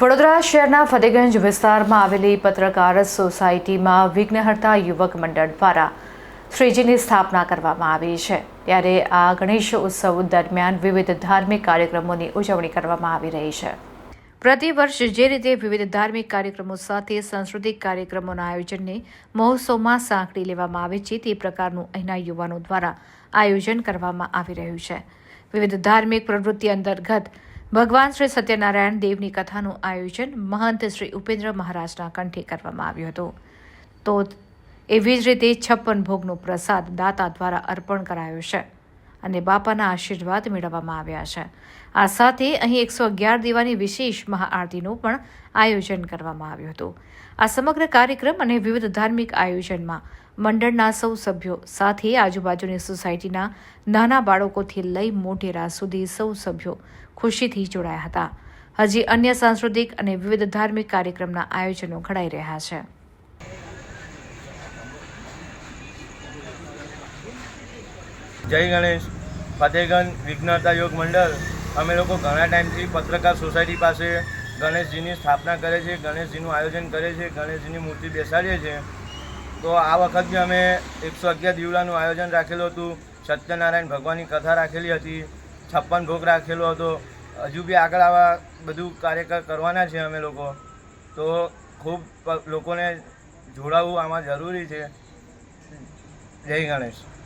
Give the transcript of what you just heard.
વડોદરા શહેરના ફતેગંજ વિસ્તારમાં આવેલી પત્રકાર સોસાયટીમાં વિઘ્નહર્તા યુવક મંડળ દ્વારા શ્રીજીની સ્થાપના કરવામાં આવી છે. ત્યારે આ ગણેશ ઉત્સવ દરમિયાન વિવિધ ધાર્મિક કાર્યક્રમોની ઉજવણી કરવામાં આવી રહી છે. પ્રતિવર્ષ જે રીતે વિવિધ ધાર્મિક કાર્યક્રમો સાથે સાંસ્કૃતિક કાર્યક્રમોના આયોજનને મહોત્સવમાં સાંકળી લેવામાં આવે છે, તે પ્રકારનું અહીંના યુવાનો દ્વારા આયોજન કરવામાં આવી રહ્યું છે. વિવિધ ધાર્મિક પ્રવૃત્તિ અંતર્ગત ભગવાન શ્રી સત્યનારાયણ દેવની કથાનું આયોજન મહંત શ્રી ઉપેન્દ્ર મહારાજના કંઠે કરવામાં આવ્યું હતું. તો એવી જ રીતે છપ્પન ભોગનો પ્રસાદ દાતા દ્વારા અર્પણ કરાયો છે. અને બાપાના આશીર્વાદ મેળવવામાં આવ્યા છે. આ સાથે અહીં એકસો અગિયાર દીવાની વિશેષ મહાઆરતીનું પણ આયોજન કરવામાં આવ્યું હતું. આ સમગ્ર કાર્યક્રમ અને વિવિધ ધાર્મિક આયોજનમાં મંડળના સૌ સભ્યો સાથે આજુબાજુની સોસાયટીના નાના બાળકોથી લઈ મોટેરા સુધી સૌ સભ્યો ખુશીથી જોડાયા હતા. હજી અન્ય સાંસ્કૃતિક અને વિવિધ ધાર્મિક કાર્યક્રમના આયોજનો ઘડાઈ રહ્યા છે. જય ગણેશ. ફતેહગંજ વિઘ્નતા યોગ મંડળ. અમે લોકો ઘણા ટાઈમથી પત્રકાર સોસાયટી પાસે ગણેશજીની સ્થાપના કરે છે, ગણેશજીનું આયોજન કરે છે, ગણેશજીની મૂર્તિ બેસાડીએ છીએ તો આ વખત બી અમે એકસો અગિયાર દીવડાનું આયોજન રાખેલું હતું. સત્યનારાયણ ભગવાનની કથા રાખેલી હતી. છપ્પન ભોગ રાખેલો હતો. હજુ બી આગળ આવા બધું કાર્યક્રમ કરવાના છે અમે લોકો. તો ખૂબ લોકોને જોડાવવું આમાં જરૂરી છે. જય ગણેશ.